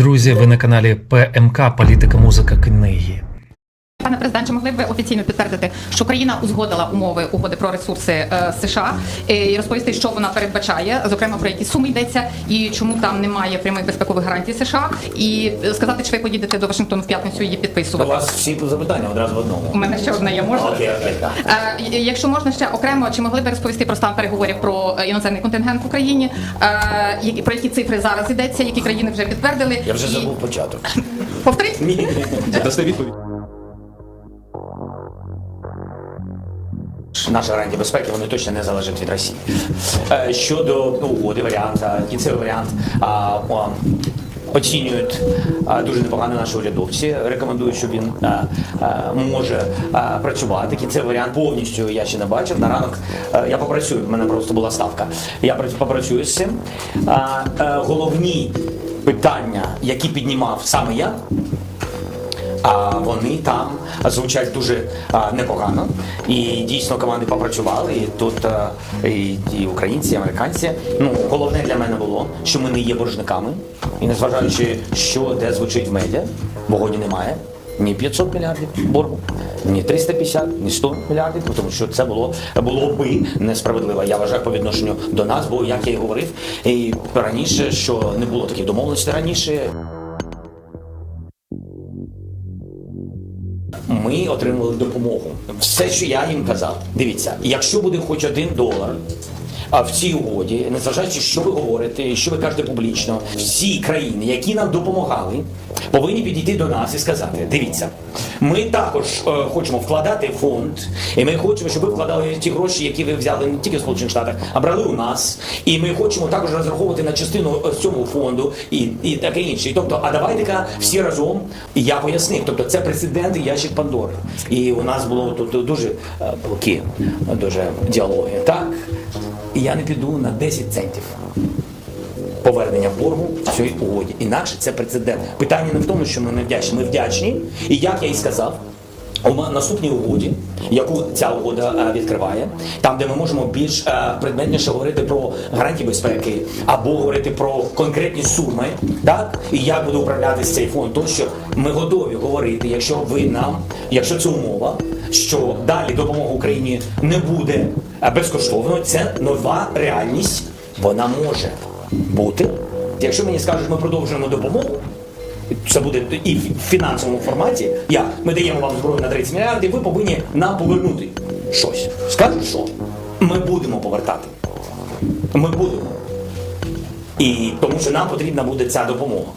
Друзі, ви на каналі ПМК Політика, музика, книги. Пане президент, чи могли б ви офіційно підтвердити, що країна узгодила умови угоди про ресурси е, США е, і розповісти, що вона передбачає, зокрема про які суми йдеться, і чому там немає прямих безпекових гарантій США, і сказати, чи ви поїдете до Вашингтону в п'ятницю її У вас всі запитання одразу в У мене ще одне є можна. Окей, окей. Е, Якщо можна ще окремо, чи могли б ви розповісти про стан переговорів про іноземний контингент в Україні, е, про які цифри зараз йдеться, які країни вже підтвердили? Я вже І- забув початок. Повторіть? Ні, ні, ні. Дасте відповідь. Наші гарантії безпеки вони точно не залежать від Росії. Е, Щодо ну, угоди, варіант, кінцевий варіант оцінюють дуже непогано наші урядовці. Рекомендую, що він може працювати. Кінцевий варіант повністю я ще не бачив. На ранок я попрацюю. В мене просто була ставка. Я прац- попрацюю з цим. Е, головні питання, які піднімав саме я. А вони там звучать дуже непогано. І дійсно команди попрацювали. І тут і, і українці, і американці. Ну, головне для мене було, що ми не є боржниками. І незважаючи, що де звучить в медіа, вогоні немає. Ні 500 мільярдів боргу, ні 350, ні 100 мільярдів, тому що це було, було би несправедливо. Я вважаю по відношенню до нас, бо як я і говорив і раніше, що не було таких домовленостей раніше. Ми отримали допомогу. Все, що я їм казав, дивіться, якщо буде хоч один долар. А в цій угоді, незважаючи, що ви говорите, що ви кажете публічно, всі країни, які нам допомагали, повинні підійти до нас і сказати: дивіться, ми також е, хочемо вкладати фонд, і ми хочемо, щоб ви вкладали ті гроші, які ви взяли не тільки в Сполучених Штатах, а брали у нас. І ми хочемо також розраховувати на частину е, цього фонду і, і таке інше. І тобто, а давайте-ка всі разом. Я пояснив. Тобто, це прецедент ящик Пандори. І у нас було тут дуже е, палки, дуже діалоги. Так, і я не піду на 10 центів повернення боргу в цій угоді. Інакше це прецедент. Питання не в тому, що ми не вдячні. Ми вдячні. І як я і сказав, у наступній угоді, яку ця угода е, відкриває, там, де ми можемо більш е, предметніше говорити про гарантії безпеки або говорити про конкретні суми, так і як буде управлятися цей фонд, то що ми готові говорити, якщо ви нам, якщо це умова, що далі допомога Україні не буде е, безкоштовною, це нова реальність. Вона може бути. Якщо мені скажуть, ми продовжуємо допомогу, це буде і в фінансовому форматі. Як ми даємо вам зброю на 30 мільярдів, ви повинні нам повернути щось. Скажуть, що ми будемо повертати. Ми будемо. І тому що нам потрібна буде ця допомога.